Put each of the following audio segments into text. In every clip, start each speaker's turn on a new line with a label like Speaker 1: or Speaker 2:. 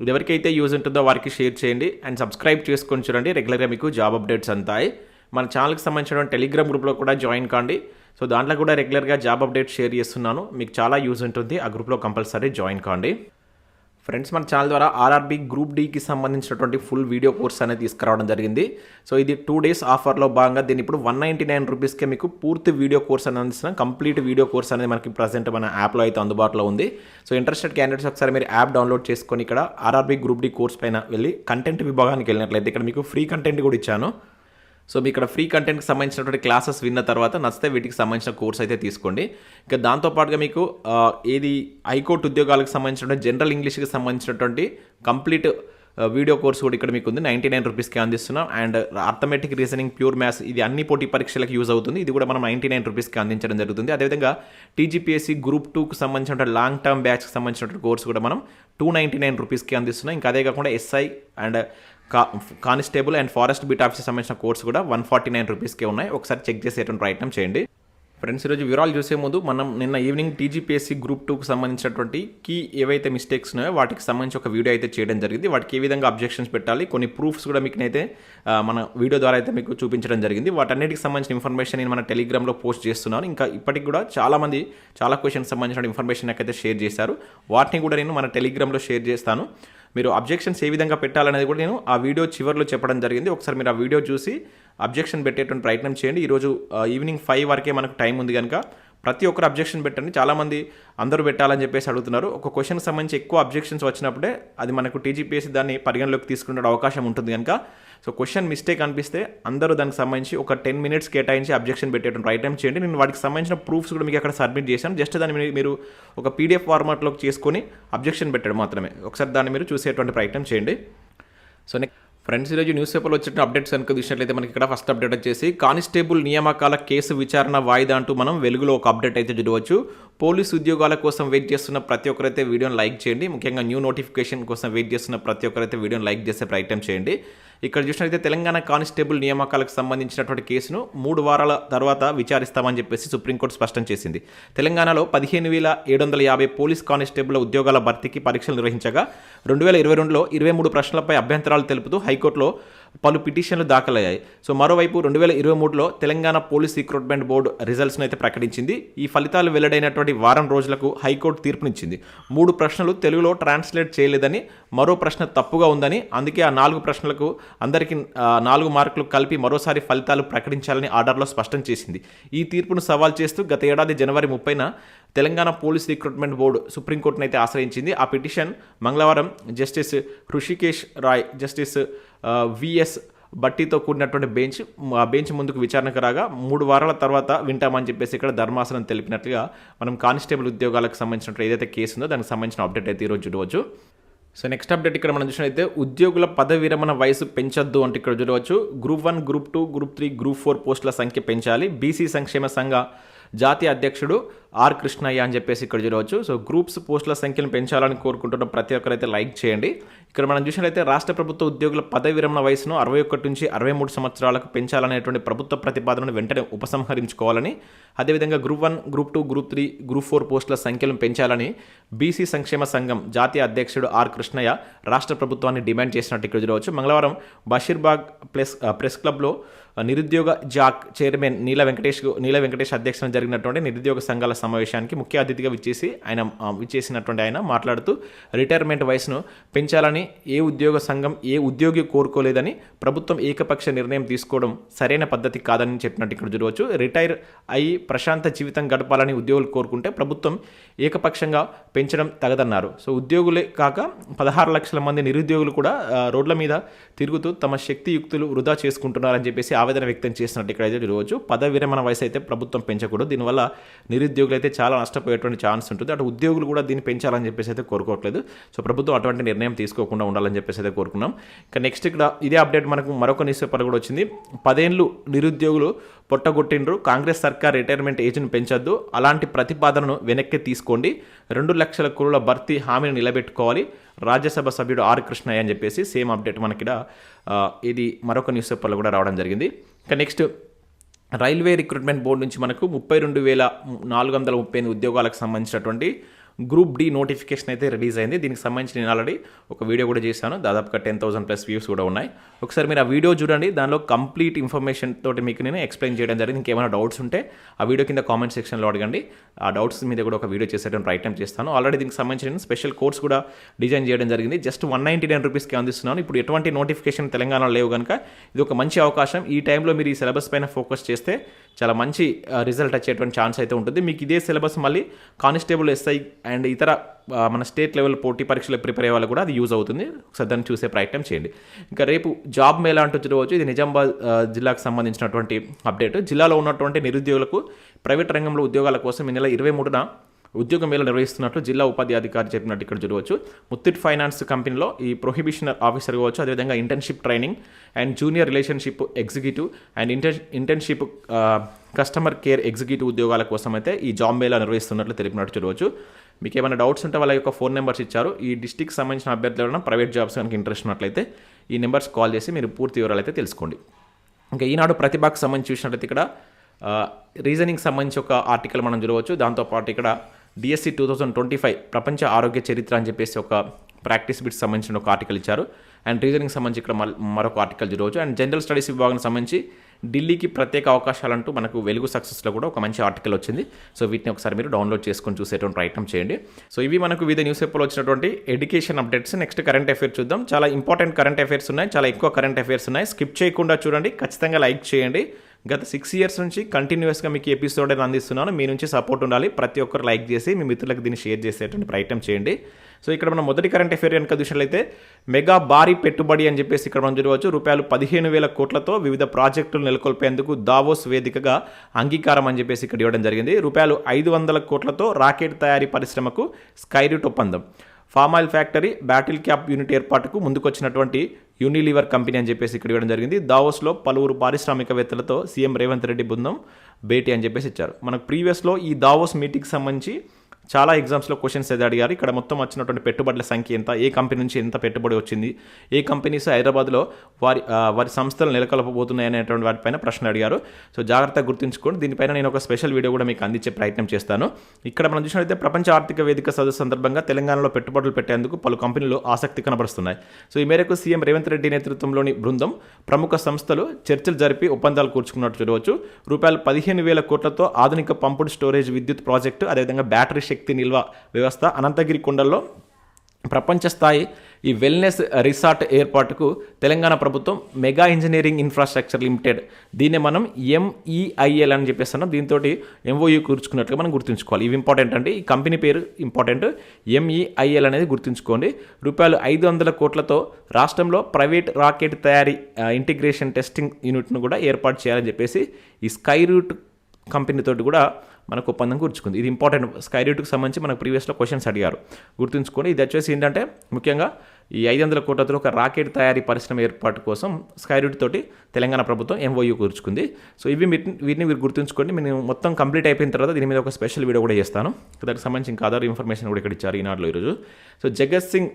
Speaker 1: ఎవరికైతే యూజ్ ఉంటుందో వారికి షేర్ చేయండి అండ్ సబ్స్క్రైబ్ చేసుకొని చూడండి. రెగ్యులర్గా మీకు జాబ్ అప్డేట్స్ అంతాయి మన ఛానల్కి సంబంధించిన టెలిగ్రామ్ గ్రూప్లో కూడా జాయిన్ కాండి. సో దాంట్లో కూడా రెగ్యులర్గా జాబ్ అప్డేట్స్ షేర్ చేస్తున్నాను. మీకు చాలా యూజ్ ఉంటుంది. ఆ గ్రూప్లో కంపల్సరీ జాయిన్ కాండి. ఫ్రెండ్స్ మన ఛానల్ ద్వారా ఆర్ఆర్బీ గ్రూప్ డీకి సంబంధించినటువంటి ఫుల్ వీడియో కోర్స్ అనేది తీసుకురావడం జరిగింది. సో ఇది టూ డేస్ ఆఫర్లో భాగంగా దీన్ని ఇప్పుడు వన్ నైంటీ నైన్ రూపీస్కే మీకు పూర్తి వీడియో కోర్స్ అనేది అందిస్తున్నాం. కంప్లీట్ వీడియో కోర్స్ అనేది మనకి ప్రజెంట్ మన యాప్లో అయితే అందుబాటులో ఉంది. సో ఇంట్రెస్టెడ్ క్యాండిడేట్స్ ఒకసారి మీరు యాప్ డౌన్లోడ్ చేసుకొని ఇక్కడ ఆర్ఆర్బీ గ్రూప్ డి కోర్స్ పైన వెళ్ళి కంటెంట్ విభాగానికి వెళ్ళినట్లయితే ఇక్కడ మీకు ఫ్రీ కంటెంట్ కూడా ఇచ్చాను. సో మీ ఇక్కడ ఫ్రీ కంటెంట్కి సంబంధించినటువంటి క్లాసెస్ విన్న తర్వాత నచ్చితే వీటికి సంబంధించిన కోర్స్ అయితే తీసుకోండి. ఇంకా దాంతోపాటుగా మీకు ఏది హైకోర్టు ఉద్యోగాలకు సంబంధించినటువంటి జనరల్ ఇంగ్లీష్కి సంబంధించినటువంటి కంప్లీట్ వీడియో కోర్స్ కూడా ఇక్కడ మీకు ఉంది. నైంటీ నైన్ రూపీస్కి అందిస్తున్నాం. And arithmetic reasoning pure maths ఇది అన్ని పోటీ పరీక్షలకు యూజ్ అవుతుంది. ఇది కూడా మనం నైంటీ నైన్ రూపీస్కి అందించడం జరుగుతుంది. అదేవిధంగా టీజీపీఎస్సీ గ్రూప్ టూకి సంబంధించిన లాంగ్ టర్మ్ బ్యాచ్కి సంబంధించిన కోర్స్ కూడా మనం టూ నైంటీ నైన్ రూపీస్కి అందిస్తున్నాం. ఇంకా అదే కాకుండా ఎస్ఐ అండ్ కా constable and forest beat officer సంబంధించిన కోర్స్ కూడా వన్ ఫార్టీ నైన్ రూపీస్కే ఉన్నాయి. ఒకసారి చెక్ చేసేటువంటి ప్రయత్నం చేయండి. ఫ్రెండ్స్ ఈరోజు వివరాలు చూసే ముందు మనం నిన్న ఈవినింగ్ టీజీపీఎస్సీ గ్రూప్ టూకి సంబంధించినటువంటి కీ ఏవైతే మిస్టేక్స్ ఉన్నాయో వాటికి సంబంధించి ఒక వీడియో అయితే చేయడం జరిగింది. వాటికి ఏ విధంగా అబ్జెక్షన్స్ పెట్టాలి కొన్ని ప్రూఫ్స్ కూడా మీకు అయితే మన వీడియో ద్వారా అయితే మీకు చూపించడం జరిగింది. వాటన్నిటికి సంబంధించిన ఇన్ఫర్మేషన్ నేను మన టెలిగ్రామ్లో పోస్ట్ చేస్తున్నాను. ఇంకా ఇప్పటికి కూడా చాలామంది చాలా క్వశ్చన్స్ సంబంధించిన ఇన్ఫర్మేషన్ నాకైతే షేర్ చేశారు. వాటిని కూడా నేను మన టెలిగ్రామ్లో షేర్ చేస్తాను. మీరు అబ్జెక్షన్స్ ఏ విధంగా పెట్టాలనేది కూడా నేను ఆ వీడియో చివరిలో చెప్పడం జరిగింది. ఒకసారి మీరు ఆ వీడియో చూసి అబ్జెక్షన్ పెట్టేటువంటి ప్రయత్నం చేయండి. ఈరోజు ఈవినింగ్ ఫైవ్ వరకే మనకు టైం ఉంది కనుక ప్రతి ఒక్కరు అబ్జెక్షన్ పెట్టండి. చాలామంది అందరూ పెట్టాలని చెప్పేసి అడుగుతున్నారు. ఒక క్వశ్చన్కి సంబంధించి ఎక్కువ అబ్జెక్షన్స్ వచ్చినప్పుడే అది మనకు టీజీపీఎస్సీ దాన్ని పరిగణలోకి తీసుకునే అవకాశం ఉంటుంది కనుక. సో క్వశ్చన్ మిస్టేక్ అనిపిస్తే అందరూ దానికి సంబంధించి ఒక టెన్ మినిట్స్ కేటాయించి అబ్జెక్షన్ పెట్టేటువంటి రైట్ చేయండి. నేను వాటికి సంబంధించిన ప్రూఫ్స్ కూడా మీకు అక్కడ సబ్మిట్ చేశాను. జస్ట్ దాన్ని మీరు- మీరు ఒక పీడిఎఫ్ ఫార్మాట్లోకి చేసుకొని అబ్జెక్షన్ పెట్టడం మాత్రమే. ఒకసారి దాన్ని మీరు చూసేటువంటి ప్రయత్నం చేయండి. సో నెక్స్ట్ ఫ్రెండ్స్ ఈరోజు న్యూస్ పేపర్లో వచ్చిన అప్డేట్స్ కనుక చూసినట్లయితే మనకి ఇక్కడ ఫస్ట్ అప్డేట్ వచ్చేసి కానిస్టేబుల్ నియామకాల కేసు విచారణ వాయిదా అంటూ మనం వెలుగులో ఒక అప్డేట్ అయితే చూడవచ్చు. పోలీస్ ఉద్యోగాల కోసం వెయిట్ చేస్తున్న ప్రతి ఒక్కరైతే వీడియోని లైక్ చేయండి. ముఖ్యంగా న్యూ నోటిఫికేషన్ కోసం వెయిట్ చేస్తున్న ప్రతి ఒక్కరైతే వీడియోని లైక్ చేసే ప్రయత్నం చేయండి. ఇక్కడ చూసినట్లయితే తెలంగాణ కానిస్టేబుల్ నియామకాలకు సంబంధించినటువంటి కేసును మూడు వారాల తర్వాత విచారిస్తామని చెప్పేసి సుప్రీంకోర్టు స్పష్టం చేసింది. తెలంగాణలో పదిహేను వేల ఏడు వందల యాభై పోలీస్ కానిస్టేబుల్ ఉద్యోగాల భర్తీకి పరీక్షలు నిర్వహించగా రెండు వేల ఇరవై రెండులో ఇరవై మూడు ప్రశ్నలపై అభ్యంతరాలు తెలుపుతూ హైకోర్టులో పలు పిటిషన్లు దాఖలయ్యాయి. సో మరోవైపు రెండు వేల ఇరవై మూడులో తెలంగాణ పోలీస్ రిక్రూట్మెంట్ బోర్డు రిజల్ట్స్ను అయితే ప్రకటించింది. ఈ ఫలితాలు వెల్లడైనటువంటి వారం రోజులకు హైకోర్టు తీర్పునిచ్చింది. మూడు ప్రశ్నలు తెలుగులో ట్రాన్స్లేట్ చేయలేదని మరో ప్రశ్న తప్పుగా ఉందని అందుకే ఆ నాలుగు ప్రశ్నలకు అందరికీ నాలుగు మార్కులు కలిపి మరోసారి ఫలితాలు ప్రకటించాలని ఆర్డర్లో స్పష్టం చేసింది. ఈ తీర్పును సవాల్ చేస్తూ గత ఏడాది జనవరి ముప్పైన తెలంగాణ పోలీస్ రిక్రూట్మెంట్ బోర్డు సుప్రీంకోర్టును అయితే ఆశ్రయించింది. ఆ పిటిషన్ మంగళవారం justice Hrishikesh Roy justice VS బట్టీతో కూడినటువంటి బెంచ్ ఆ బెంచ్ ముందుకు విచారణకు రాగా మూడు వారాల తర్వాత వింటామని చెప్పేసి ఇక్కడ ధర్మాసనం తెలిపినట్లుగా మనం కానిస్టేబుల్ ఉద్యోగాలకు సంబంధించిన ఏదైతే కేసు ఉందో దానికి సంబంధించిన అప్డేట్ అయితే ఈరోజు చూడవచ్చు. సో నెక్స్ట్ అప్డేట్ ఇక్కడ మనం చూసినట్లయితే ఉద్యోగుల పదవి విరమణ వయసు పెంచొద్దు అంటే ఇక్కడ చూడవచ్చు. Group one group two group three group four పోస్టుల సంఖ్య పెంచాలి. బీసీ సంక్షేమ సంఘ జాతీయ అధ్యక్షుడు ఆర్ కృష్ణయ్య అని చెప్పేసి ఇక్కడ చూడవచ్చు. సో గ్రూప్స్ పోస్టుల సంఖ్యను పెంచాలని కోరుకుంటున్న ప్రతి ఒక్కరైతే లైక్ చేయండి. ఇక్కడ మనం చూసినట్లయితే రాష్ట్ర ప్రభుత్వ ఉద్యోగుల పదవి విరమణ వయసును అరవై ఒకటి నుంచి అరవై మూడు సంవత్సరాలకు పెంచాలనేటువంటి ప్రభుత్వ ప్రతిపాదనను వెంటనే ఉపసంహరించుకోవాలని అదేవిధంగా group one group two group three group four పోస్టుల సంఖ్యలను పెంచాలని బీసీ సంక్షేమ సంఘం జాతీయ అధ్యక్షుడు ఆర్ కృష్ణయ్య రాష్ట్ర ప్రభుత్వాన్ని డిమాండ్ చేసినట్టు ఇక్కడ చూడవచ్చు. మంగళవారం బషీర్బాగ్ ప్రెస్ ప్రెస్ క్లబ్లో నిరుద్యోగ జాక్ చైర్మన్ నీల వెంకటేష్ నీల వెంకటేష్ అధ్యక్షతన జరిగినటువంటి నిరుద్యోగ సంఘాల సమావేశానికి ముఖ్య అతిథిగా విచ్చేసి ఆయన విచ్చేసినటువంటి ఆయన మాట్లాడుతూ రిటైర్మెంట్ వయసును పెంచాలని ఏ ఉద్యోగ సంఘం ఏ ఉద్యోగి కోరుకోలేదని ప్రభుత్వం ఏకపక్ష నిర్ణయం తీసుకోవడం సరైన పద్ధతి కాదని చెప్పినట్టు ఇక్కడ చూడవచ్చు. రిటైర్ అయి ప్రశాంత జీవితం గడపాలని ఉద్యోగులు కోరుకుంటే ప్రభుత్వం ఏకపక్షంగా పెంచడం తగదన్నారు. సో ఉద్యోగులే కాక పదహారు లక్షల మంది నిరుద్యోగులు కూడా రోడ్ల మీద తిరుగుతూ తమ శక్తియుక్తులు వృధా చేసుకుంటున్నారని చెప్పేసి ఆ ఆవేదన వ్యక్తం చేసినట్టు ఇక్కడైతే ఈరోజు. పదవి విరమణ వయసు అయితే ప్రభుత్వం పెంచకూడదు. దీనివల్ల నిరుద్యోగులు అయితే చాలా నష్టపోయేటువంటి ఛాన్స్ ఉంటుంది. అటు ఉద్యోగులు కూడా దీన్ని పెంచాలని చెప్పేసి అయితే కోరుకోవట్లేదు. సో ప్రభుత్వం అటువంటి నిర్ణయం తీసుకోకుండా ఉండాలని చెప్పేసి అయితే కోరుకున్నాం. ఇంకా నెక్స్ట్ ఇక్కడ ఇదే అప్డేట్ మనకు మరొక న్యూస్ పేపర్ కూడా వచ్చింది. పదేళ్ళు నిరుద్యోగులు పొట్టగొట్టిండ్రు. కాంగ్రెస్ సర్కార్ రిటైర్మెంట్ ఏజ్ను పెంచొద్దు. అలాంటి ప్రతిపాదనను వెనక్కి తీసుకోండి. రెండు లక్షల కురుల భర్తీ హామీని నిలబెట్టుకోవాలి. రాజ్యసభ సభ్యుడు ఆర్ కృష్ణయ్య అని చెప్పేసి సేమ్ అప్డేట్ మనకి ఇక్కడ, ఇది మరొక న్యూస్ పేపర్లో కూడా రావడం జరిగింది. ఇంకా నెక్స్ట్ రైల్వే రిక్రూట్మెంట్ బోర్డు నుంచి మనకు ముప్పై రెండు వేల నాలుగు వందల ముప్పై ఎనిమిది ఉద్యోగాలకు సంబంధించినటువంటి గ్రూప్ డి నోటిఫికేషన్ అయితే రిలీజ్ అయింది. దీనికి సంబంధించి నేను ఆల్రెడీ ఒక వీడియో కూడా చేశాను. దాదాపుగా టెన్ థౌసండ్ ప్లస్ వ్యూస్ కూడా ఉన్నాయి. ఒకసారి మీరు ఆ వీడియో చూడండి. దానిలో కంప్లీట్ ఇన్ఫర్మేషన్ తోటి మీకు నేను ఎక్స్ప్లెయిన్ చేయడం జరిగింది. ఇంకేమైనా డౌట్స్ ఉంటే ఆ వీడియో కింద కామెంట్ సెక్షన్లో అడగండి. ఆ డౌట్స్ మీద కూడా ఒక వీడియో చేసేటువంటి ప్రయత్నం చేస్తాను. ఆల్రెడీ దీనికి సంబంధించి నేను స్పెషల్ కోర్స్ కూడా డిజైన్ చేయడం జరిగింది. జస్ట్ వన్ నైంటీ నైన్ రూపీస్కి అందిస్తున్నాను. ఇప్పుడు ఎటువంటి నోటిఫికేషన్ తెలంగాణలో లేవు కనుక ఇది ఒక మంచి అవకాశం. ఈ టైంలో మీరు ఈ సిలబస్ పైన ఫోకస్ చేస్తే చాలా మంచి రిజల్ట్ వచ్చేటువంటి ఛాన్స్ అయితే ఉంటుంది. మీకు ఇదే సిలబస్ మళ్ళీ కానిస్టేబుల్ ఎస్ఐ అండ్ ఇతర మన స్టేట్ లెవెల్ పోటీ పరీక్షలు ప్రిపేర్ అయ్యే వాళ్ళు కూడా అది యూజ్ అవుతుంది. ఒకసారి దాన్ని చూసే ప్రయత్నం చేయండి. ఇంకా రేపు జాబ్ మేళ అంటూ చూడవచ్చు. ఇది నిజామాబాద్ జిల్లాకు సంబంధించినటువంటి అప్డేట్. జిల్లాలో ఉన్నటువంటి నిరుద్యోగులకు ప్రైవేట్ రంగంలో ఉద్యోగాల కోసం ఈ నెల ఇరవై మూడున ఉద్యోగ మేళ నిర్వహిస్తున్నట్లు జిల్లా ఉపాధి అధికారి చెప్పినట్టు ఇక్కడ చూడవచ్చు. ముత్తిట్ ఫైనాన్స్ కంపెనీలో ఈ ప్రొహిబిషన్ ఆఫీసర్ కావచ్చు అదేవిధంగా internship training and junior relationship executive and inter internship customer care executive ఉద్యోగాల కోసం అయితే ఈ జాబ్ మేళ నిర్వహిస్తున్నట్లు తెలిపినట్టు చూడవచ్చు. మీకు ఏమైనా డౌట్స్ ఉంటే వాళ్ళ యొక్క ఫోన్ నెంబర్స్ ఇచ్చారు. ఈ డిస్టిక్ సంబంధించిన అభ్యర్థులు ఎవరైనా ప్రైవేట్ జాబ్స్ కనుక ఇంట్రెస్ట్ ఉన్నట్లయితే ఈ నెంబర్స్ కాల్ చేసి మీరు పూర్తి వివరాలు అయితే తెలుసుకోండి. ఇంకా ఈనాడు ప్రతిభకు సంబంధించి చూసినట్లయితే ఇక్కడ రీజనింగ్ సంబంధించి ఒక ఆర్టికల్ మనం చూడవచ్చు. దాంతోపాటు ఇక్కడ DSC two thousand twenty five ప్రపంచ ఆరోగ్య చరిత్ర అని చెప్పేసి ఒక ప్రాక్టీస్ బిట్స్ సంబంధించిన ఒక ఆర్టికల్ ఇచ్చారు. అండ్ రీజనింగ్ సంబంధించి ఇక్కడ మరొక ఆర్టికల్ చూడవచ్చు. అండ్ జనరల్ స్టడీస్ విభాగానికి సంబంధించి ఢిల్లీకి ప్రత్యేక అవకాశాలంటూ మనకు వెలుగు సక్సెస్లో కూడా ఒక మంచి ఆర్టికల్ వచ్చింది. సో వీటిని ఒకసారి మీరు డౌన్లోడ్ చేసుకొని చూసేటువంటి ప్రయత్నం చేయండి. సో ఇవి మనకు వివిధ న్యూస్ పేపర్లో వచ్చినటువంటి education updates. Next current affair చూద్దాం. చాలా ఇంపార్టెంట్ కరెంట్ అఫేర్స్ ఉన్నాయి. చాలా ఎక్కువ కరెంట్ అఫైర్స్ ఉన్నాయి. స్కిప్ చేయకుండా చూడండి. ఖచ్చితంగా లైక్ చేయండి. గత సిక్స్ ఇయర్స్ నుంచి కంటిన్యూస్గా మీకు ఎపిసోడ్ అని అందిస్తున్నాను. మీ నుంచి సపోర్ట్ ఉండాలి. ప్రతి ఒక్కరు లైక్ చేసి మీ మిత్రులకు దీన్ని షేర్ చేసేటువంటి ప్రయత్నం చేయండి. సో ఇక్కడ మనం మొదటి కరెంట్ అఫేర్ కనుక చూసినట్లయితే మెగా భారీ పెట్టుబడి అని చెప్పేసి ఇక్కడ మనం చూడవచ్చు. రూపాయలు పదిహేను వేల కోట్లతో వివిధ ప్రాజెక్టులు నెలకొల్పేందుకు దావోస్ వేదికగా అంగీకారం అని చెప్పేసి ఇక్కడ ఇవ్వడం జరిగింది. రూపాయలు ఐదు వందల కోట్లతో రాకెట్ తయారీ పరిశ్రమకు స్కైరూట్ ఒప్పందం. Palm oil factory bottle cap unit ఏర్పాటుకు ముందుకొచ్చినటువంటి యూనిలీవర్ కంపెనీ అని చెప్పేసి ఇక్కడ ఇవ్వడం జరిగింది. దావోస్లో పలువురు పారిశ్రామికవేత్తలతో సీఎం రేవంత్ రెడ్డి బృందం భేటీ అని చెప్పేసి ఇచ్చారు. మనకు ప్రీవియస్లో ఈ దావోస్ మీటింగ్కి సంబంధించి చాలా ఎగ్జామ్స్లో క్వశ్చన్స్ అయితే అడిగారు. ఇక్కడ మొత్తం వచ్చినటువంటి పెట్టుబడుల సంఖ్య ఎంత? ఏ కంపెనీ నుంచి ఎంత పెట్టుబడి వచ్చింది? ఏ కంపెనీస్ హైదరాబాద్లో వారి వారి సంస్థలు నెలకొల్పబోతున్నాయి అనేటువంటి వాటిపైన ప్రశ్న అడిగారు. సో జాగ్రత్తగా గుర్తుంచుకోండి. దీనిపైన నేను ఒక స్పెషల్ వీడియో కూడా మీకు అందించే ప్రయత్నం చేస్తాను. ఇక్కడ మనం చూసినట్లయితే ప్రపంచ ఆర్థిక వేదిక సదస్సు సందర్భంగా తెలంగాణలో పెట్టుబడులు పెట్టేందుకు పలు కంపెనీలు ఆసక్తి కనబరుస్తున్నాయి. సో ఈ మేరకు సీఎం రేవంత్ రెడ్డి నేతృత్వంలోని బృందం ప్రముఖ సంస్థలు చర్చలు జరిపి ఒప్పందాలు కూర్చుకున్నట్టు చూడవచ్చు. రూపాయలు పదిహేను వేల కోట్లతో ఆధునిక పంపుడు స్టోరేజ్ విద్యుత్ ప్రాజెక్టు అదేవిధంగా బ్యాటరీ శక్తి నిల్వ వ్యవస్థ అనంతగిరి కొండల్లో ప్రపంచ స్థాయి ఈ వెల్నెస్ రిసార్ట్ ఏర్పాటుకు తెలంగాణ ప్రభుత్వం మెగా ఇంజనీరింగ్ ఇన్ఫ్రాస్ట్రక్చర్ లిమిటెడ్. దీన్ని మనం ఎంఈఐఎల్ అని చెప్పేస్తున్నాం. దీంతో ఎంఓయూ కూర్చుకున్నట్లుగా మనం గుర్తుంచుకోవాలి. ఇవి ఇంపార్టెంట్ అండి. ఈ కంపెనీ పేరు ఇంపార్టెంట్ ఎంఈఐఎల్ అనేది గుర్తుంచుకోండి. రూపాయలు ఐదు వందల కోట్లతో రాష్ట్రంలో ప్రైవేట్ రాకెట్ తయారీ ఇంటిగ్రేషన్ టెస్టింగ్ యూనిట్ను కూడా ఏర్పాటు చేయాలని చెప్పేసి ఈ స్కై రూట్ కంపెనీతోటి కూడా మనకు ఒప్పందం కూర్చుకుంది ఇది ఇంపార్టెంట్ స్కై రేటుకు సంబంధించి మనకు ప్రీవియస్లో క్వశ్చన్స్ అడిగారు. గుర్తుంచుకొని ఇది వచ్చేసి ఏంటంటే ముఖ్యంగా ఈ ఐదు వందల కోట్లతో ఒక రాకెట్ తయారీ పరిశ్రమ ఏర్పాటు కోసం స్కై రూట్ తోటి తెలంగాణ ప్రభుత్వం ఎంఓయూ కూర్చుకుంది. సో ఇవి వీటిని మీరు గుర్తుంచుకోండి. నేను మొత్తం కంప్లీట్ అయిపోయిన తర్వాత దీని మీద ఒక స్పెషల్ వీడియో కూడా చేస్తాను. దానికి సంబంధించి ఇంకా అదర్ ఇన్ఫర్మేషన్ కూడా ఇక్కడ ఇచ్చారు ఈనాడులో ఈరోజు. సో జగత్ సింగ్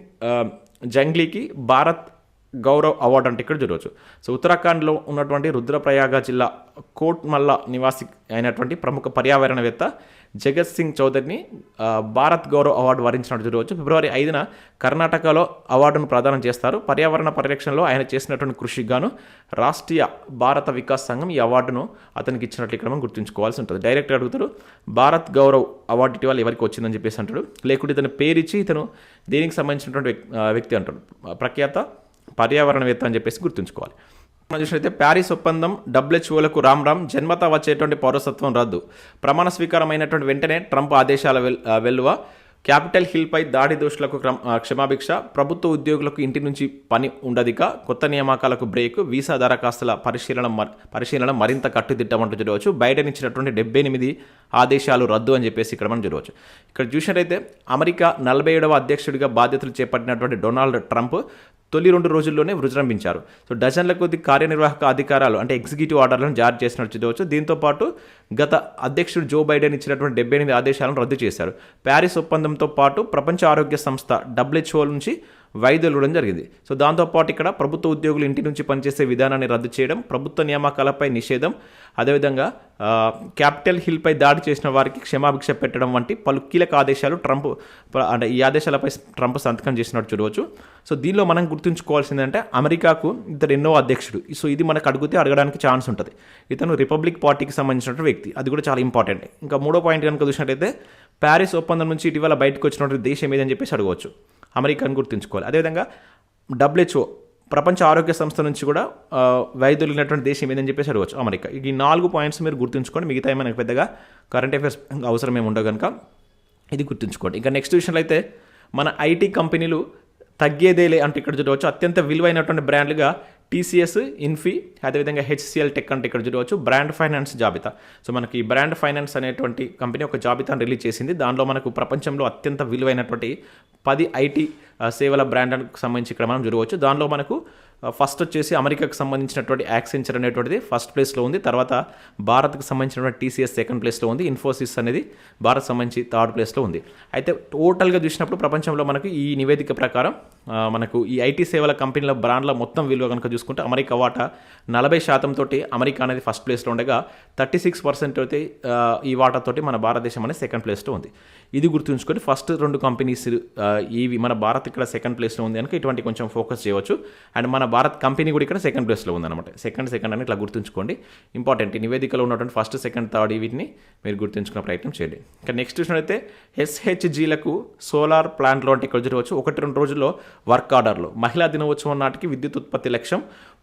Speaker 1: జంగ్లీకి భారత్ గౌరవ్ అవార్డు అంటే ఇక్కడ చూడవచ్చు. సో ఉత్తరాఖండ్లో ఉన్నటువంటి రుద్రప్రయాగ జిల్లా కోట్మల్ల నివాసి అయినటువంటి ప్రముఖ పర్యావరణవేత్త జగత్ సింగ్ చౌదరిని భారత్ గౌరవ్ అవార్డు వరించినట్టు చూడవచ్చు. ఫిబ్రవరి ఐదున కర్ణాటకలో అవార్డును ప్రదానం చేస్తారు. పర్యావరణ పరిరక్షణలో ఆయన చేసినటువంటి కృషికి గాను రాష్ట్రీయ భారత వికాస్ సంఘం ఈ అవార్డును అతనికి ఇచ్చినట్లు ఇక్కడ మనం గుర్తుంచుకోవాల్సి ఉంటుంది. డైరెక్ట్ అడుగుతారు భారత్ గౌరవ్ అవార్డు ఇటీవల ఎవరికి వచ్చిందని చెప్పేసి అంటాడు. లేకుంటే ఇతను పేరిచ్చి ఇతను దేనికి సంబంధించినటువంటి వ్యక్- వ్యక్తి అంటాడు. ప్రఖ్యాత పర్యావరణవేత్త అని చెప్పేసి గుర్తుంచుకోవాలి. మనం చూసినట్లయితే ప్యారిస్ ఒప్పందం డబ్ల్యూహెచ్ఓలకు రామ్ రామ్ జన్మత వచ్చేటువంటి పౌరసత్వం రద్దు. ప్రమాణ స్వీకారమైనటువంటి వెంటనే ట్రంప్ ఆదేశాల వెల్- వెల్లువ క్యాపిటల్ హిల్పై దాడి దోషులకు క్షమాభిక్ష ప్రభుత్వ ఉద్యోగులకు ఇంటి నుంచి పని ఉండదిక కొత్త నియామకాలకు బ్రేక్ వీసా దరఖాస్తుల పరిశీలన పరిశీలన మరింత కట్టుదిట్టమంటూ చూడవచ్చు. బైడెన్ ఇచ్చినటువంటి డెబ్బై ఎనిమిది ఆదేశాలు రద్దు అని చెప్పేసి ఇక్కడ మనం చూడవచ్చు. ఇక్కడ చూసినట్టయితే అమెరికా నలభై ఏడవ అధ్యక్షుడిగా బాధ్యతలు చేపట్టినటువంటి డొనాల్డ్ ట్రంప్ తొలి రెండు రోజుల్లోనే విజృంభించారు. సో డజన్ల కొద్ది కార్యనిర్వాహక అధికారాలు అంటే ఎగ్జిక్యూటివ్ ఆర్డర్లను జారీ చేసినట్టు చూడవచ్చు దీంతో పాటు గత అధ్యక్షుడు జో బైడెన్ ఇచ్చినటువంటి డెబ్బై ఎనిమిది ఆదేశాలను రద్దు చేశారు. ప్యారిస్ ఒప్పందంతో పాటు ప్రపంచ ఆరోగ్య సంస్థ డబ్ల్యూహెచ్ఓ నుంచి వైద్యులు ఇవ్వడం జరిగింది. సో దాంతోపాటు ఇక్కడ ప్రభుత్వ ఉద్యోగులు ఇంటి నుంచి పనిచేసే విధానాన్ని రద్దు చేయడం ప్రభుత్వ నియామకాలపై నిషేధం అదేవిధంగా క్యాపిటల్ హిల్పై దాడి చేసిన వారికి క్షమాభిక్ష పెట్టడం వంటి పలు కీలక ఆదేశాలు ట్రంప్ అంటే ఈ ఆదేశాలపై ట్రంప్ సంతకం చేసినట్టు చూడవచ్చు. సో దీనిలో మనం గుర్తుంచుకోవాల్సిందంటే అమెరికాకు ఇతడు ఎన్నో అధ్యక్షుడు. సో ఇది మనకు అడిగితే అడగడానికి ఛాన్స్ ఉంటుంది. ఇతను రిపబ్లిక్ పార్టీకి సంబంధించినటువంటి వ్యక్తి. అది కూడా చాలా ఇంపార్టెంట్. ఇంకా మూడో పాయింట్ కనుక చూసినట్టయితే ప్యారిస్ ఒప్పందం నుంచి ఇటీవల బయటకు వచ్చినటువంటి దేశం ఏదని చెప్పేసి అడగవచ్చు. అమెరికాను గుర్తుంచుకోవాలి. అదేవిధంగా డబ్ల్యూహెచ్ఓ ప్రపంచ ఆరోగ్య సంస్థ నుంచి కూడా వైద్యులు ఉన్నటువంటి దేశం ఏదని చెప్పేసి అడగవచ్చు అమెరికా. ఈ నాలుగు పాయింట్స్ మీరు గుర్తుంచుకోండి. మిగతా ఏమైనా పెద్దగా కరెంట్ అఫైర్స్ అవసరం ఏమి ఉండవు కనుక ఇది గుర్తుంచుకోండి. ఇంకా నెక్స్ట్ విషయంలో అయితే మన ఐటీ కంపెనీలు తగ్గేదేలే అంటే ఇక్కడ చూడవచ్చు. అత్యంత విలువైనటువంటి బ్రాండ్లుగా టీసీఎస్ ఇన్ఫీ అదేవిధంగా హెచ్సిఎల్ టెక్ అంటే ఇక్కడ చూడవచ్చు. బ్రాండ్ ఫైనాన్స్ జాబితా. సో మనకి ఈ బ్రాండ్ ఫైనాన్స్ అనేటువంటి కంపెనీ ఒక జాబితాను రిలీజ్ చేసింది. దానిలో మనకు ప్రపంచంలో అత్యంత విలువైనటువంటి పది ఐటీ సేవల బ్రాండ్కి సంబంధించి ఇక్కడ మనం చూడవచ్చు దానిలో మనకు ఫస్ట్ వచ్చేసి అమెరికాకు సంబంధించినటువంటి యాక్సెంచర్ అనేటువంటిది ఫస్ట్ ప్లేస్లో ఉంది. తర్వాత భారత్కు సంబంధించినటువంటి టీసీఎస్ సెకండ్ ప్లేస్లో ఉంది. ఇన్ఫోసిస్ అనేది భారత్ సంబంధించి థర్డ్ ప్లేస్లో ఉంది. అయితే టోటల్గా చూసినప్పుడు ప్రపంచంలో మనకు ఈ నివేదిక ప్రకారం మనకు ఈ ఐటీ సేవల కంపెనీల బ్రాండ్ల మొత్తం విలువ కనుక చూసుకుంటే అమెరికా వాటా నలభై శాతం తోటి అమెరికా అనేది ఫస్ట్ ప్లేస్లో ఉండగా థర్టీ సిక్స్ పర్సెంట్ అయితే ఈ వాటాతోటి మన భారతదేశం అనేది సెకండ్ ప్లేస్లో ఉంది. ఇది గుర్తుంచుకొని ఫస్ట్ రెండు కంపెనీస్ ఇవి మన భారత్ ఇక్కడ సెకండ్ ప్లేస్లో ఉంది కనుక ఇటువంటి కొంచెం ఫోకస్ చేయవచ్చు. అండ్ మన భారత్ కంపెనీ కూడా ఇక్కడ సెకండ్ ప్లేస్లో ఉందన్నమాట. సెకండ్ సెకండ్ అని ఇట్లా గుర్తుంచుకోండి. ఇంపార్టెంట్ నివేదికలో ఉన్నటువంటి ఫస్ట్ సెకండ్ థర్డ్ వీటిని మీరు గుర్తుంచుకునే ప్రయత్నం చేయండి. ఇంకా నెక్స్ట్ చూసినట్లయితే ఎస్హెచ్జీలకు సోలార్ ప్లాంట్లో అంటే ఇక్కడ చూడవచ్చు ఒకటి రెండు రోజుల్లో వర్క్ ఆర్డర్లు మహిళా దినోత్సవం నాటికి విద్యుత్ ఉత్పత్తి లక్ష్యం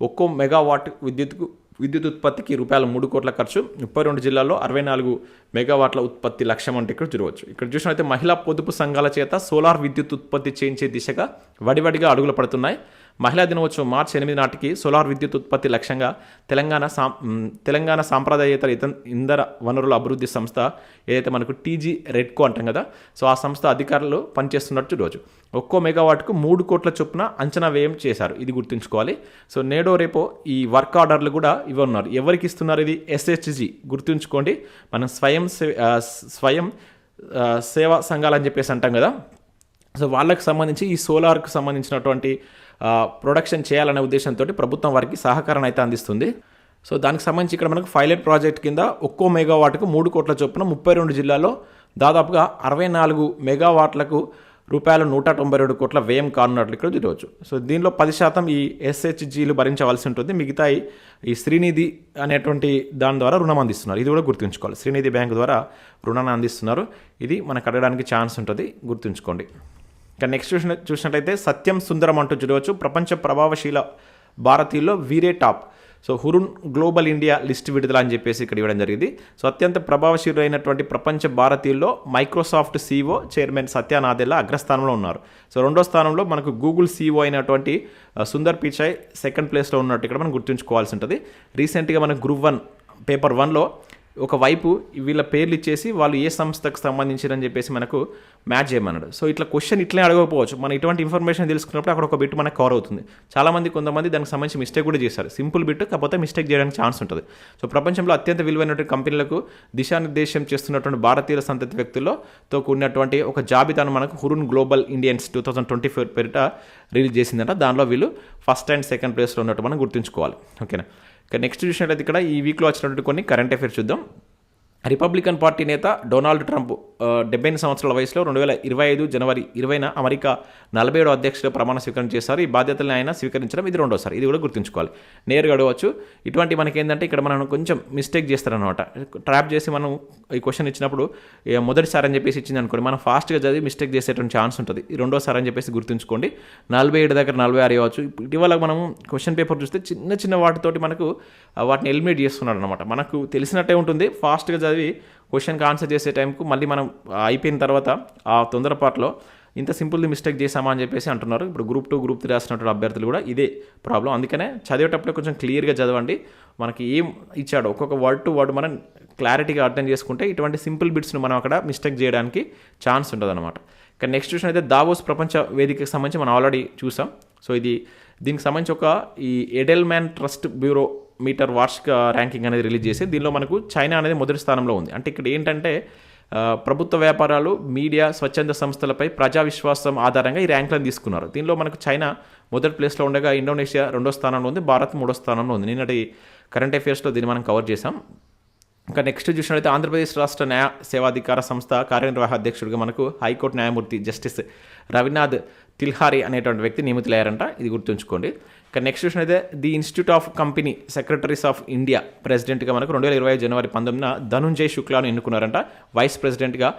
Speaker 1: ఒక్కో మెగావాట్ విద్యుత్కు విద్యుత్ ఉత్పత్తికి రూపాయలు మూడు కోట్ల ఖర్చు. ముప్పై రెండు జిల్లాల్లో అరవై నాలుగు మెగావాట్ల ఉత్పత్తి లక్ష్యం అంటే ఇక్కడ చూడవచ్చు. ఇక్కడ చూసినట్లయితే మహిళా పొదుపు సంఘాల చేత సోలార్ విద్యుత్ ఉత్పత్తి చేయించే దిశగా వడివడిగా అడుగులు పడుతున్నాయి. మహిళా దినోత్సవం మార్చి ఎనిమిది నాటికి సోలార్ విద్యుత్ ఉత్పత్తి లక్ష్యంగా తెలంగాణ సాం తెలంగాణ సాంప్రదాయేతర ఇత ఇంధన వనరుల అభివృద్ధి సంస్థ ఏదైతే మనకు టీజీ రెడ్కో అంటాం కదా సో ఆ సంస్థ అధికారులు పనిచేస్తున్నట్టు రోజు ఒక్కో మెగావాట్కు మూడు కోట్ల చొప్పున అంచనా వ్యయం చేశారు. ఇది గుర్తుంచుకోవాలి. సో నేడో రేపో ఈ వర్క్ ఆర్డర్లు కూడా ఇవ్వన్నారు ఎవరికి ఇస్తున్నారు ఇది? ఎస్హెచ్జి. గుర్తుంచుకోండి. మనం స్వయం స్వయం సేవా సంఘాలు అని చెప్పేసి అంటాం కదా. సో వాళ్ళకి సంబంధించి ఈ సోలార్కు సంబంధించినటువంటి ప్రొడక్షన్ చేయాలనే ఉద్దేశంతో ప్రభుత్వం వారికి సహకారం అయితే అందిస్తుంది. సో దానికి సంబంధించి ఇక్కడ మనకు పైలట్ ప్రాజెక్ట్ కింద ఒక్కో మెగావాట్కు మూడు కోట్ల చొప్పున ముప్పై రెండు జిల్లాల్లో దాదాపుగా అరవై నాలుగు మెగావాట్లకు రూపాయలు నూట తొంభై రెండు కోట్ల వ్యయం కానున్నట్లు ఇక్కడ చూడవచ్చు సో దీనిలో పది శాతం ఈ ఎస్హెచ్జీలు భరించవలసి ఉంటుంది. మిగతా ఈ- శ్రీనిధి అనేటువంటి దాని ద్వారా రుణం అందిస్తున్నారు. ఇది కూడా గుర్తుంచుకోవాలి. శ్రీనిధి బ్యాంక్ ద్వారా రుణాన్ని అందిస్తున్నారు. ఇది మనకు అడగడానికి ఛాన్స్ ఉంటుంది. గుర్తుంచుకోండి. ఇంకా నెక్స్ట్ చూసిన చూసినట్లయితే సత్యం సుందరం అంటూ చూడవచ్చు. ప్రపంచ ప్రభావశీల భారతీయుల్లో వీరే top. So Hurun global India list విడుదల అని చెప్పేసి ఇక్కడ ఇవ్వడం జరిగింది. సో అత్యంత ప్రభావశీలురైనటువంటి ప్రపంచ భారతీయుల్లో మైక్రోసాఫ్ట్ సీఓ చైర్మన్ సత్యానాదెల్లా అగ్రస్థానంలో ఉన్నారు. సో రెండో స్థానంలో మనకు గూగుల్ సీఈఓ అయినటువంటి సుందర్ పిచాయ్ సెకండ్ ప్లేస్లో ఉన్నట్టు ఇక్కడ మనం గుర్తుంచుకోవాల్సి ఉంటుంది. రీసెంట్గా మనకు గ్రూప్ వన్ పేపర్ వన్లో ఒకవైపు వీళ్ళ పేర్లు ఇచ్చేసి వాళ్ళు ఏ సంస్థకు సంబంధించిరని చెప్పేసి మనకు మ్యాచ్ చేయమన్నాడు. సో ఇట్లా క్వశ్చన్ ఇట్లనే అడగకపోవచ్చు. మనం ఇటువంటి ఇన్ఫర్మేషన్ తెలుసుకున్నప్పుడు అక్కడ ఒక బిట్ మనకు కవర్ అవుతుంది. చాలామంది కొంతమంది దానికి సంబంధించి మిస్టేక్ కూడా చేశారు. సింపుల్ బిట్ కాకపోతే మిస్టేక్ చేయడానికి ఛాన్స్ ఉంటుంది. సో ప్రపంచంలో అత్యంత విలువైనటువంటి కంపెనీలకు దిశానిర్దేశం చేస్తున్నటువంటి భారతీయుల సంతతి వ్యక్తుల్లో తో కూడినటువంటి ఒక జాబితాను మనకు Hurun global Indians two thousand twenty four పేరిట రిలీజ్ చేసిందంట. దానిలో వీళ్ళు ఫస్ట్ అండ్ సెకండ్ ప్లేస్లో ఉన్నట్టు మనం గుర్తుంచుకోవాలి. ఓకేనా? ఇక నెక్స్ట్ చూసినట్లయితే ఇక్కడ ఈ వీక్లో వచ్చినటువంటి కొన్ని కరెంట్ అఫైర్స్ చూద్దాం. రిపబ్లికన్ పార్టీ నేత డొనాల్డ్ ట్రంప్ డెబ్బై ఎనిమిది సంవత్సరాల వయసులో రెండు వేల ఇరవై ఐదు జనవరి ఇరవైన అమెరికా నలభై ఏడు అధ్యక్షుడు ప్రమాణ స్వీకరణ చేశారు. ఈ బాధ్యతలను ఆయన స్వీకరించడం ఇది రెండోసారి. ఇది కూడా గుర్తుంచుకోవాలి. నేరుగా అడగవచ్చు. ఇటువంటి మనకి ఏంటంటే ఇక్కడ మనం కొంచెం మిస్టేక్ చేస్తారనమాట ట్రాప్ చేసి మనం ఈ క్వశ్చన్ ఇచ్చినప్పుడు మొదటిసారి అని చెప్పేసి ఇచ్చింది అనుకోండి. మనం ఫాస్ట్గా చదివి మిస్టేక్ చేసేటువంటి ఛాన్స్ ఉంటుంది. ఈ రెండోసారి అని చెప్పేసి గుర్తుంచుకోండి. నలభై ఏడు దగ్గర నలభై ఆరు ఇవ్వచ్చు. ఇటీవల మనం క్వశ్చన్ పేపర్ చూస్తే చిన్న చిన్న వాటితోటి మనకు వాటిని ఎలిమినేట్ చేస్తున్నాడు అనమాట మనకు తెలిసినట్టే ఉంటుంది. ఫాస్ట్గా చదివి క్వశ్చన్కి ఆన్సర్ చేసే టైంకు మళ్ళీ మనం అయిపోయిన తర్వాత ఆ తొందరపాటులో ఇంత సింపుల్ది మిస్టేక్ చేసామా అని చెప్పేసి అంటున్నారు. ఇప్పుడు గ్రూప్ టూ గ్రూప్ త్రీ రాసినటువంటి అభ్యర్థులు కూడా ఇదే ప్రాబ్లం అందుకనే చదివేటప్పుడు కొంచెం క్లియర్గా చదవండి. మనకి ఏం ఇచ్చాడో ఒక్కొక్క వర్డ్ టు వర్డ్ మనం క్లారిటీగా అర్థం చేసుకుంటే ఇటువంటి సింపుల్ బిట్స్ను మనం అక్కడ మిస్టేక్ చేయడానికి ఛాన్స్ ఉంటుంది అనమాట ఇక్కడ నెక్స్ట్ చూసిన అయితే దావోస్ ప్రపంచ వేదికకి సంబంధించి మనం ఆల్రెడీ చూసాం. సో ఇది దీనికి సంబంధించి ఒక ఈ Edelman trust barometer వార్షిక ర్యాంకింగ్ అనేది రిలీజ్ చేసి దీనిలో మనకు చైనా అనేది మొదటి స్థానంలో ఉంది. అంటే ఇక్కడ ఏంటంటే ప్రభుత్వ వ్యాపారాలు మీడియా స్వచ్ఛంద సంస్థలపై ప్రజా విశ్వాసం ఆధారంగా ఈ ర్యాంకులను తీసుకున్నారు. దీనిలో మనకు చైనా మొదటి ప్లేస్లో ఉండగా ఇండోనేషియా రెండో స్థానంలో ఉంది భారత్ మూడో స్థానంలో ఉంది. నిన్నటి కరెంట్ అఫేర్స్లో దీన్ని మనం కవర్ చేసాం ఇంకా నెక్స్ట్ చూసినట్లయితే ఆంధ్రప్రదేశ్ రాష్ట్ర న్యాయ సేవాధికార సంస్థ కార్యనిర్వాహ అధ్యక్షుడిగా మనకు హైకోర్టు న్యాయమూర్తి జస్టిస్ రవినాథ్ తిల్హారి అనేటువంటి వ్యక్తి నియమితులయ్యారంట. ఇది గుర్తుంచుకోండి. ఇక నెక్స్ట్ అయితే the institute of company secretaries of India ప్రెసిడెంట్గా మనకు రెండు వేల ఇరవై జనవరి పంతొమ్మిదిన ధనుంజయ్ శుక్లాను ఎన్నుకున్నారంట. వైస్ ప్రెసిడెంట్గా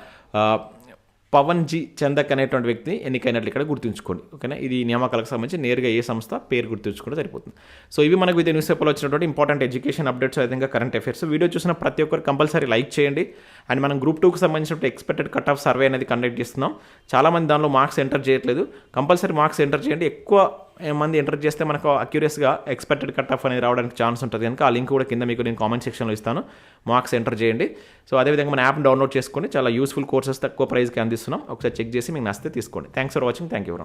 Speaker 1: పవన్ జీ చందక్ అనేటువంటి వ్యక్తిని ఎన్నికైనట్లు ఇక్కడ గుర్తుంచుకోండి. ఓకేనా? ఇది నియామకాలకు సంబంధించి నేరుగా ఏ సంస్థ పేరు గుర్తుంచుకుంటే సరిపోతుంది. సో ఇవి మనకు వివిధ న్యూస్ పేపర్లో వచ్చినటువంటి ఇంపార్టెంట్ ఎడ్యుకేషన్ అప్డేట్స్ విధంగా కరెంట్ అఫైర్స్ వీడియో చూసిన ప్రతి ఒక్కరు కంపల్సరీ లైక్ చేయండి. అండ్ మనం గ్రూప్ టూకి సంబంధించిన ఎక్స్పెక్టెడ్ కట్ ఆఫ్ సర్వే అనేది కండక్ట్ చేస్తున్నాం. చాలామంది దానిలో మార్క్స్ ఎంటర్ చేయట్లేదు. కంపల్సరీ మార్క్స్ ఎంటర్ చేయండి. ఎక్కువ మంది ఎంటర్ చేస్తే మనకు అక్యూరియస్గా ఎక్స్పెక్టెడ్ కట్ ఆఫ్ అనేది రావడానికి ఛాన్స్ ఉంటుంది. కనుక ఆ లింక్ కూడా కింద మీకు నేను కామెంట్ సెక్షన్లో ఇస్తాను. మార్క్స్ ఎంటర్ చేయండి. సో అదేవిధంగా మన యాప్ డౌన్లోడ్ చేసుకొని చాలా యూస్ఫుల్ కోర్సెస్ తక్కువ ప్రైస్కి అందిస్తున్నాం. ఒకసారి చెక్ చేసి మీకు నచ్చితే తీసుకోండి. Thanks for watching thank you